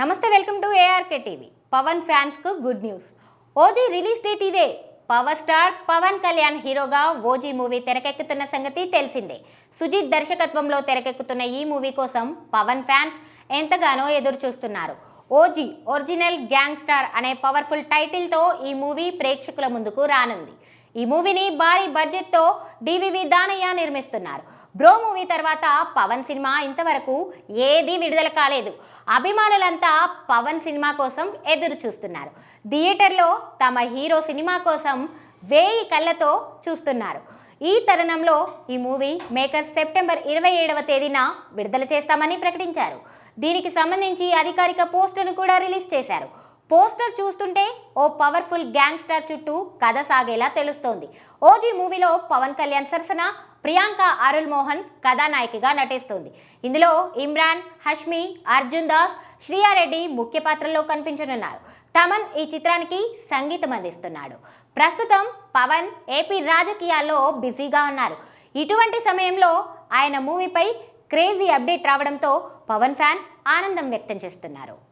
నమస్తే welcome to ARK TV Pawan ఫ్యాన్స్కు good news. OG release date ఇదే. Power star Pawan Kalyan హీరోగా OG movie తెరకెక్కుతున్న సంగతి తెలిసిందే. సుజిత్ దర్శకత్వంలో తెరకెక్కుతున్న ఈ మూవీ కోసం పవన్ ఫ్యాన్స్ ఎంతగానో ఎదురు చూస్తున్నారు ఓజీ ఒరిజినల్ గ్యాంగ్ స్టార్ అనే పవర్ఫుల్ టైటిల్తో ఈ మూవీ ప్రేక్షకుల ముందుకు రానుంది. ఈ మూవీని భారీ బడ్జెట్తో డివివి దానయ్య నిర్మిస్తున్నారు. బ్రో మూవీ తర్వాత పవన్ సినిమా ఇంతవరకు ఏదీ విడుదల కాలేదు. అభిమానులంతా పవన్ సినిమా కోసం ఎదురు చూస్తున్నారు. థియేటర్లో తమ హీరో సినిమా కోసం వేయి కళ్ళతో చూస్తున్నారు. ఈ తరుణంలో ఈ మూవీ మేకర్స్ సెప్టెంబర్ ఇరవై ఏడవ తేదీన విడుదల చేస్తామని ప్రకటించారు. దీనికి సంబంధించి అధికారిక పోస్టర్ను కూడా రిలీజ్ చేశారు. పోస్టర్ చూస్తుంటే ఓ పవర్ఫుల్ గ్యాంగ్స్టర్ చుట్టూ కథ సాగేలా తెలుస్తోంది. ఓజీ మూవీలో పవన్ కళ్యాణ్ సరసన ప్రియాంక అరుల్ మోహన్ కథానాయికగా నటిస్తుంది. ఇందులో ఇమ్రాన్ హష్మి అర్జున్ దాస్ శ్రీయారెడ్డి ముఖ్య పాత్రల్లో కనిపించనున్నారు. తమన్ ఈ చిత్రానికి సంగీతం అందిస్తున్నాడు. ప్రస్తుతం పవన్ ఏపీ రాజకీయాల్లో బిజీగా ఉన్నారు. ఇటువంటి సమయంలో ఆయన మూవీపై క్రేజీ అప్డేట్ రావడంతో పవన్ ఫ్యాన్స్ ఆనందం వ్యక్తం చేస్తున్నారు.